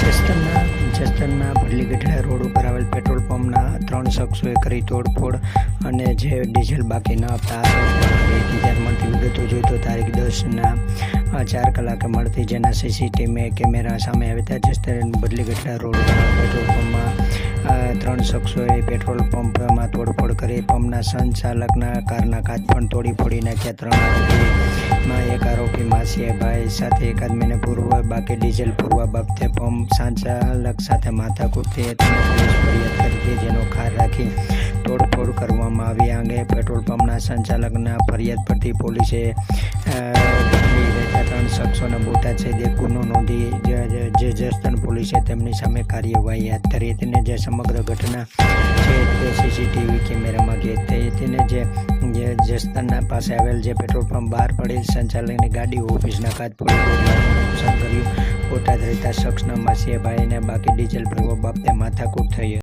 જસદણના જસ્તરના ભડલી Gadhada road ઉપર આવેલ petrol પંપના ત્રણ શખ્સોએ કરી તોડફોડ અને જે ડીઝલ બાકી ન આપતા આરોપ મળતી વિગતો જોઈએ તો તારીખ દસના ચાર કલાકે મળતી જેના સીસીટીવી કેમેરા સામે આવ્યા હતા. જસ્તર ભડલી ગઢડા રોડ ઉપર પેટ્રોલ પંપમાં ત્રણ શખ્સોએ પેટ્રોલ પંપમાં તોડફોડ કરી પંપના સંચાલકના કારના કાચ પણ તોડી ફોડી નાખ્યા ત્રણ આરોપીમાં એક આરોપી માસીભાઈ સાથે એકાદ મહિને પૂર્વ બાકી ડીઝલ પૂરવા બાબતે પંપ સંચાલક સાથે માથાકૂટ થઈ પોલીસ ફરિયાદ કરી જેનો ખાર રાખી તોડફોડ કરવામાં આવી. અંગે પેટ્રોલ પંપના સંચાલકના ફરિયાદ પરથી પોલીસે ત્રણ શખ્સોના બોતા છે જે ગુનો નોંધી જે- જસદણ પોલીસે તેમની સામે કાર્યવાહી હાથ ધરી હતી જે સમગ્ર ઘટના છે તે સીસીટીવી કેમેરામાં કેદ થઈ હતી ને જે જસદણના પાસે આવેલ જે પેટ્રોલ પંપ બહાર પડેલ સંચાલકની ગાડી ઓફિસના પડી નુકસાન કર્યું. બોટાદ રહેતા શખ્સના માસીયાભાઈને બાકી ડીઝલ ભરવા બાબતે માથાકૂટ થઈ